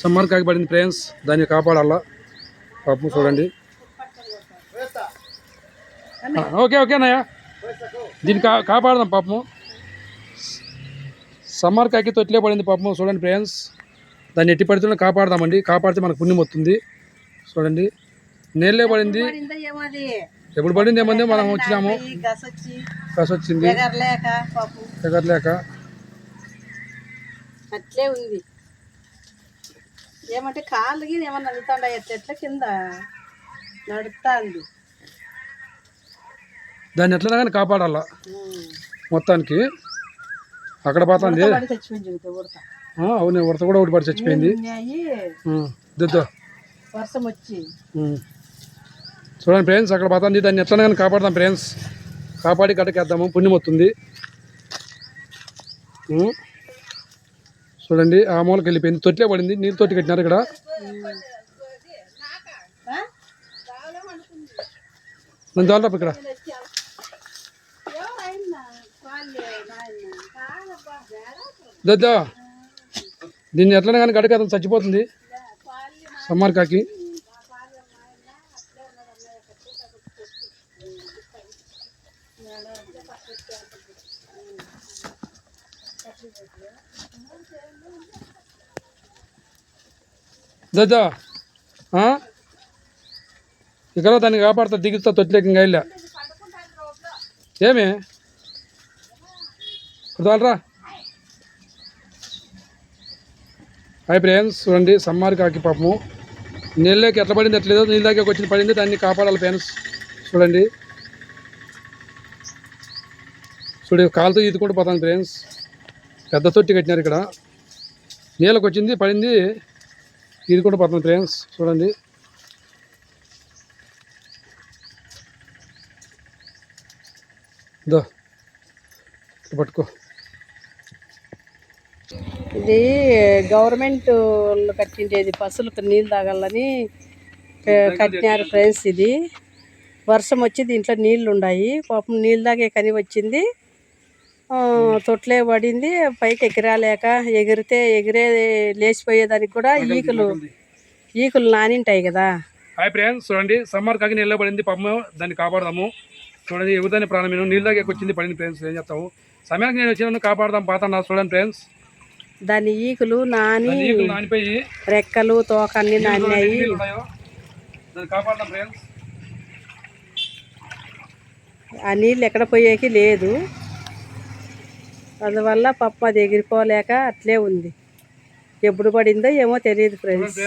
Summer కాకపడింది friends. దాన్ని కాపాడాలా? పాపం చూడండి. ఓకే ఓకే అన్నయ్య. దీన్ని కా కాపాడదాం పాపము. సమ్మర్ కాకి తొట్లే పడింది పాపము చూడండి ఫ్రెండ్స్. దాన్ని ఎట్టి పడుతున్నా కాపాడదామండి. కాపాడితే మనకు పుణ్యం వస్తుంది. చూడండి. నీళ్ళే పడింది. ఎప్పుడు పడింది ఏమంది మనం వచ్చినాము. కాసు వచ్చింది. ఎగరలేక పాపం. ఎగరలేక. అట్లే ఉంది. ఏమంటే కాళ్ళకి ఏమన్నా అందుతాండ ఎట్ల ఎట్ల కింద? నడుస్తుంది దాన్ని ఎట్లా కానీ కాపాడాలా. మొత్తానికి అక్కడ పోతుంది. అవును ఉడత కూడా ఒకటి పడి చచ్చిపోయింది దిద్దు. వర్షం వచ్చి. చూడండి ఫ్రెండ్స్ అక్కడ పోతుంది. దాన్ని ఎట్లా కానీ కాపాడదాం ఫ్రెండ్స్. కాపాడి కట్టకేద్దాము పుణ్యం వస్తుంది. చూడండి ఆ మూలకి వెళ్ళిపోయింది. తొట్లే పడింది నీళ్ళు తొట్టి కట్టినారు ఇక్కడ. ఆ? నేను తోలరా ఇక్కడ. దద్దా దీన్ని ఎట్లనే కానీ గడకేద్దాం చచ్చిపోతుంది. సమ్మర్ కాకి. దద్దా ఇక్కడ దాన్ని కాపాడుతా దిగుతా తొట్లేకి ఇంకా వెళ్ళా ఏమి కుదాలరా హాయ్ ఫ్రెండ్స్ చూడండి సమ్మార్ కాకి పాపము. నీళ్ళకి ఎట్లా పడింది ఎట్లేదో నీళ్ళ దగ్గరకు వచ్చింది పడింది దాన్ని కాపాడాలి ఫ్రెండ్స్. చూడండి. చూడు కాలుతో ఈదుకుంటూ పోతాను ఫ్రెండ్స్. పెద్ద తొట్టి కట్టినారు ఇక్కడ. నీళ్ళకి వచ్చింది పడింది. ఈదుకుంటూ పోతాను ఫ్రెండ్స్ చూడండి. దో పట్టుకో. ఇది గవర్నమెంట్ వాళ్ళు కట్టిండేది పశువులకు నీళ్ళు తాగాలని కట్టినారు ఫ్రెండ్స్ ఇది. వర్షం వచ్చి దీంట్లో నీళ్ళు ఉన్నాయి పాపం నీళ్ళు తాగే కని వచ్చింది. తొట్లే పడింది పైకి ఎగిరాలేక ఎగిరితే ఎగిరే లేచిపోయేదానికి కూడా ఈకలు ఈకలు నానింటాయి కదా. హాయ్ ఫ్రెండ్స్ చూడండి సమ్మర్ కాకి నీళ్ళ పడింది పాపము దాన్ని కాపాడదాము. చూడండి ఎవరిదాని ప్రాణం నీళ్ళ దగ్గర వచ్చింది పడింది ఫ్రెండ్స్ ఏం చేస్తాము సమయానికి నేను వచ్చిన కాపాడదాం పాత నా చూడండి ఫ్రెండ్స్. దాని ఈకలు నాని నీళ్ళు నానిపోయి రెక్కలు తోక అన్ని నానినాయి. నీళ్ళు దాన్ని కాపాడదాం ఫ్రెండ్స్. ఆ నీళ్ళు ఎక్కడ పోయేకి లేదు. అందువల్ల పప్పు అది ఎగిరిపోలేక అట్లే ఉంది. ఎప్పుడు పడిందో ఏమో తెలియదు ఫ్రెండ్స్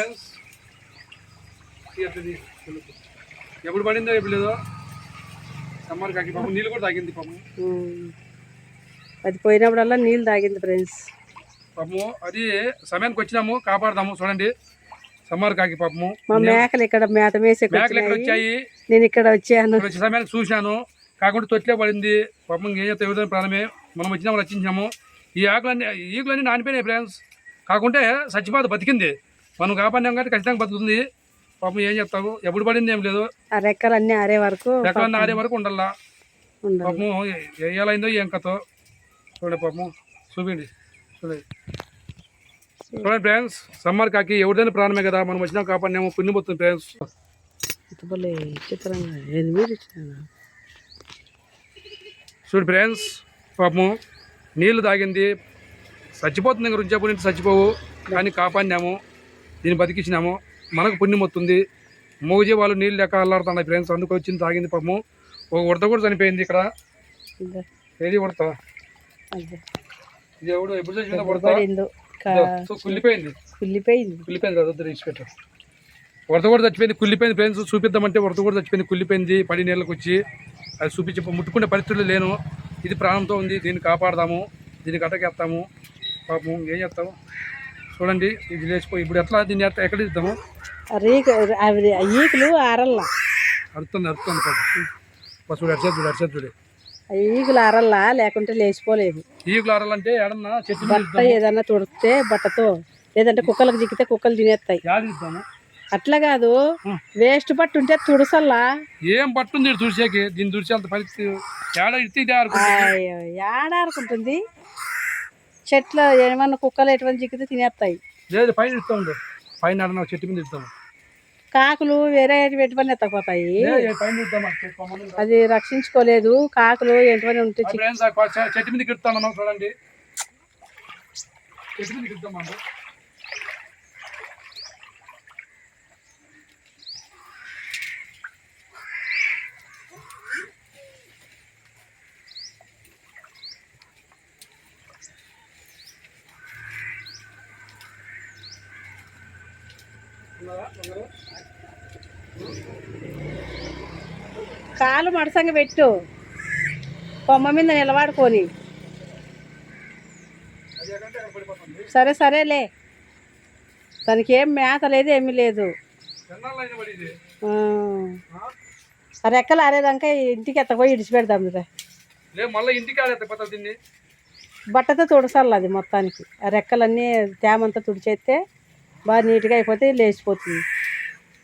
ఎప్పుడు పడిందో ఎప్పుడు లేదో సమ్మర్ కాకి పాపం నీళ్ళు కూడా తాగింది. అది పోయినప్పుడల్లా నీళ్ళు తాగింది ఫ్రెండ్స్ పాపము అది సమయానికి వచ్చినాము కాపాడదాము చూడండి. సమ్మర్ కాకి పాపము మా మేకలు ఇక్కడ మేత మేసేకి మేకలు వచ్చినాయి వచ్చాయి? నేను ఇక్కడ వచ్చాను. ఇక్కడ వచ్చే సమయానికి చూశాను. కాకుండా తొట్లే పడింది. పాపం ఏం చేస్తే ప్రాణమే. మనం వచ్చినాము రచించాము ఈ ఆకులన్నీ ఈ ఈకులన్నీ నానిపోయినాయి ఫ్రెండ్స్ కాకుంటే చచ్చిపోత బతికింది. మనం కాపాడినాం కాబట్టి ఖచ్చితంగా బతుకుతుంది. పాపం ఏం చెప్తావు? ఎప్పుడు పడింది ఏం లేదు. ఆ రెక్కలు అన్నీ ఆరే వరకు ఎక్కడ ఆడే వరకు ఉండాలా పాపము ఏయాలైందో ఏం కథో. చూడండి పాపము చూపిండి చూడండి. చూడండి ఫ్రెండ్స్ సమ్మర్ కాకి ఎవరిదైనా ప్రాణమే కదా. మనం వచ్చినా కాపాడినాము పుణ్యం పోతుంది ఫ్రెండ్స్ చూడు ఫ్రెండ్స్ పాపము నీళ్ళు తాగింది. చచ్చిపోతుంది ఇంకా రుచి చెప్పినట్టు చచ్చిపోవు. కానీ కాపాడినాము. దీన్ని బతికించినాము. మనకు పుణ్యం వస్తుంది. మూగజీ వాళ్ళు నీళ్ళు లెక్క అల్లాడుతున్నాయి ఫ్రెండ్స్. అందుకు వచ్చింది తాగింది పాపము. ఒక ఉడత కూడా చనిపోయింది ఇక్కడ. ఏది ఉడత? ఎవడు ఎప్పుడు చచ్చిపోయిన ఉడత? కుళ్ళిపోయింది. కుళ్ళిపోయింది. కుళ్ళిపోయింది కదా ఉడత కూడా చచ్చిపోయింది కుళ్ళిపోయింది ఫ్రెండ్స్. చూపిద్దామంటే ఉడత కూడా చచ్చిపోయింది కుళ్ళిపోయింది. పడి నీళ్ళకి వచ్చి. అది చూపించి ముట్టుకునే పరిస్థితులు లేను. ఇది ప్రాణంతో ఉంది దీన్ని కాపాడదాము దీన్ని కట్టకేస్తాము పాపం ఏం చేస్తాము చూడండి ఇది లేచిపోయి ఇప్పుడు ఎట్లా దీన్ని ఎట్లా ఎక్కడ ఇద్దాము ఈకలు ఆరల్లా. అరుతుంది అరుతుంది పాపం. చూడు అరిచేది చూడు అరిచేది చూడు. ఆ ఈకలు ఆరల్లా లేకుంటే లేచిపోలేదు. ఈగులు ఆరాలంటే ఏడన్నా చెట్టు బట్ట ఏదన్నా తుడితే బట్టతో లేదంటే కుక్కలకు చిక్కితే కుక్కలు తినేస్తాయి. అట్లా కాదు. వేస్ట్ పట్టు ఉంటే తుడసల్లా? ఏం పట్టుంది ఈడు తుడిచేకి? దీన్ని తుడిచేంత పరిస్థితి ఏడ ఇడితే ఏడారుకుంటుంది చెట్లు ఏమన్నా కుక్కలు ఎటువంటి చిక్కితే తినేస్తాయి. లేదు పైన ఇస్తా ఉండు పైన చెట్టు మీద ఇద్దాం కాకులు వేరే పెట్టుకొని ఎత్తకపోతాయి. అది రక్షించుకోలేదు. కాకులు ఏంటని ఉంటే చెట్టు మీద చూడండి. చెట్టు మీద కాలు మడసంగ పెట్టు. కొమ్మ మీద నిలబడుకొని. సరే సరేలే. దానికి ఏం మేత లేదు ఏమీ లేదు. రెక్కలు ఆరేదాకా ఇంటికి ఎత్తపోయి ఇడిచిపెడదాం రా. బట్టతో తుడసాలి అది మొత్తానికి. ఆ రెక్కలన్నీ తేమంతా తుడిచేస్తే బాగా నీట్గా అయిపోతే లేచిపోతుంది.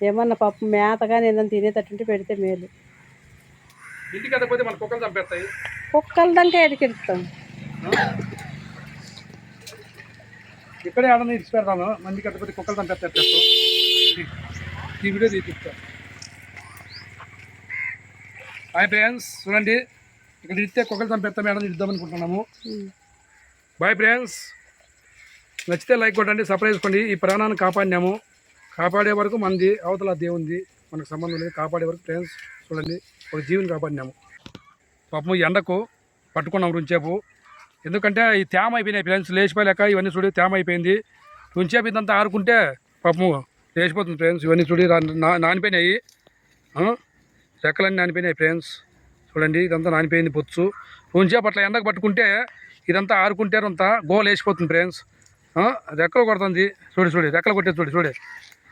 ఏమన్నా పప్పు మేత కానీ ఏదైనా తినేటట్టుంటే పెడితే మేలు. కుక్కలు దాకా ఎదికెడతాం ఇక్కడే ఆడని ఇచ్చి పెడతాను. మందికి ఎత్తకపోతే కుక్కలు చంపేస్తాయి చెప్తాం ఈ వీడియో హాయ్ ఫ్రెండ్స్ చూడండి. ఇక్కడ ఇస్తే కుక్కలు చంపేస్తాం మేడం ఇద్దాం అనుకుంటున్నాము. Bye friends. నచ్చితే లైక్ కొట్టండి సర్ప్రైజ్ కొండి ఈ ప్రాణాన్ని కాపాడినాము. కాపాడే వరకు మనది అవతల దేవుంది. మనకు సంబంధం లేదు. కాపాడే వరకు ఫ్రెండ్స్ చూడండి ఒక జీవిని కాపాడినాము. పాపము ఎండకు పట్టుకున్నాం రుంచేపు ఎందుకంటే ఈ తేమ అయిపోయినాయి ఫ్రెండ్స్. లేచిపోయలేక ఇవన్నీ చూడి తేమ అయిపోయింది. రుంచేపు ఇదంతా ఆరుకుంటే పాపము లేచిపోతుంది ఫ్రెండ్స్. ఇవన్నీ చూడి నానిపోయినాయి. రెక్కలన్నీ నానిపోయినాయి ఫ్రెండ్స్. చూడండి ఇదంతా నానిపోయింది పొచ్చు. రుంచేపు అట్లా ఎండకు పట్టుకుంటే ఇదంతా ఆరుకుంటే అంతా గోలు లేచిపోతుంది ఫ్రెండ్స్. రెక్కలు కొడుతుంది? చూడు చూడు రెక్కలు కొట్టే చూడు చూడు.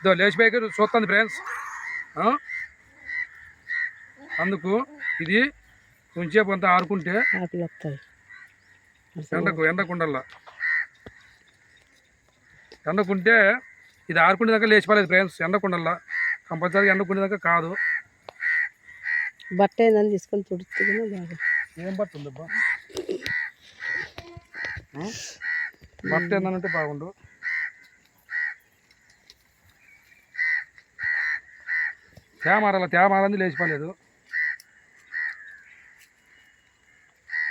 ఇదో లేచిపోయి చూస్తుంది ఫ్రెండ్స్? అందుకు ఇది కొంచెంసేపు అంతా వస్తాయి. ఎండకు ఎండకు ఉండాల ఎండకుంటే ఇది ఆరుకునే దాకా లేచిపోలేదు ఫ్రెండ్స్ ఎండకు ఉండాల కంపల్సరీ ఎండకుండే దాకా కాదు. బట్ట ఏందని తీసుకొని బాగా. ఏం పడుతుంది అబ్బా బట్ట ఏందనంటే బాగుండు. తేమారాల తేమారంది లేచిపోలేదు.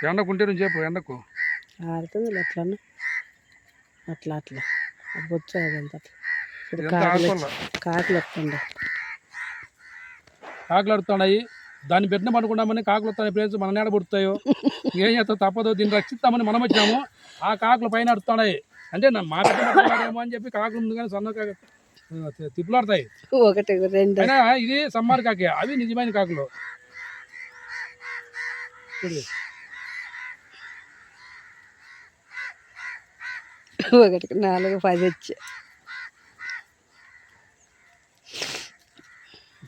ఎండకుంటే నుంచి చెప్పు ఎండకు. ఆడుతుంది అట్లా అట్లా. అట్లా. ఇదంతా కాకులు కాకులు వస్తుండే. కాకులు అడుగుతున్నాయి దాన్ని పెట్టిన పడుకున్నామని కాకులు వస్తాయి ప్లేస్ మన నేడ పుడతాయో? ఏం చేస్తావు తప్పదు దీన్ని రక్షిస్తామని మనం వచ్చాము ఆ కాకులు పైన అడుగుతున్నాయి. అంటే నా మా అని చెప్పి కాకులు ముందుగానే సన్న కాకు తిప్పులాడతాయి. ఒకటి రెండు. ఇది సమ్మార్ కాకి అవి నిజమైన కాకులు. ఒకటికి నాలుగు పది వచ్చి.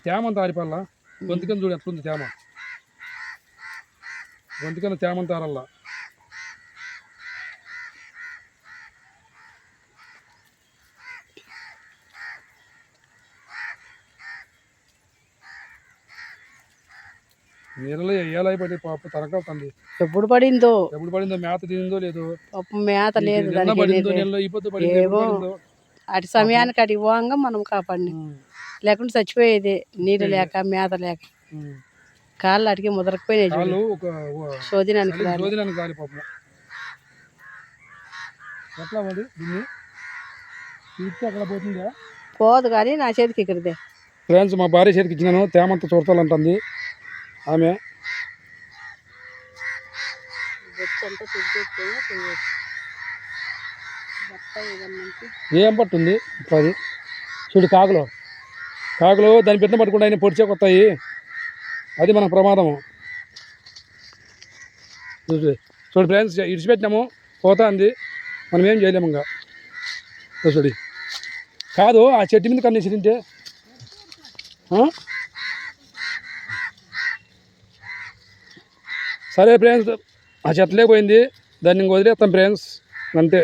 తేమ అంతా ఆరిపల్లా గొంతుకని చూడు ఎట్లుంది తేమ. గొంతుకని తేమ అంతా ఆరల్లా నీళ్ళలో ఏలైపడి పాప తనకవుతుంది ఎప్పుడు పడిందో? ఎప్పుడు పడిందో? మేత తిందో లేదో? మేత లేదు పడిందో అటు సమయానికి అటు పోవంగా మనం కాపాడిని. ఉమ్, లేకుంటే చచ్చిపోయేది నీళ్ళు లేక మేత లేక. కాళ్ళు అడిగి ముదరకపోయినాయి శోధినానికి పోదు కానీ నా చేతికి ఇక్కడిదే ఫ్రెండ్స్ మా భార్య చేతికి ఇచ్చినాను. తేమంత చూడతాలంటుంది. ఆమె. ఏం పట్టుంది? ఇప్పుడు అది. చూడు కాకులు. కాకులు దాని పెట్టిన పట్టుకుంటే ఆయన పొడిచే కొత్తాయి. అది మనకు ప్రమాదము. చూడు చూడు ఫ్రెండ్స్ ఇడిచిపెట్టినాము పోతా అంది మనం ఏం చేయలేము ఇంకా. చూడి చూడు. కాదు ఆ చెట్టు మీద కన్నేసి తింటే. సరే ఫ్రెండ్స్ ఆ చెట్లే పోయింది. దాన్ని ఇంక వదిలేస్తాం ఫ్రెండ్స్. అంతే.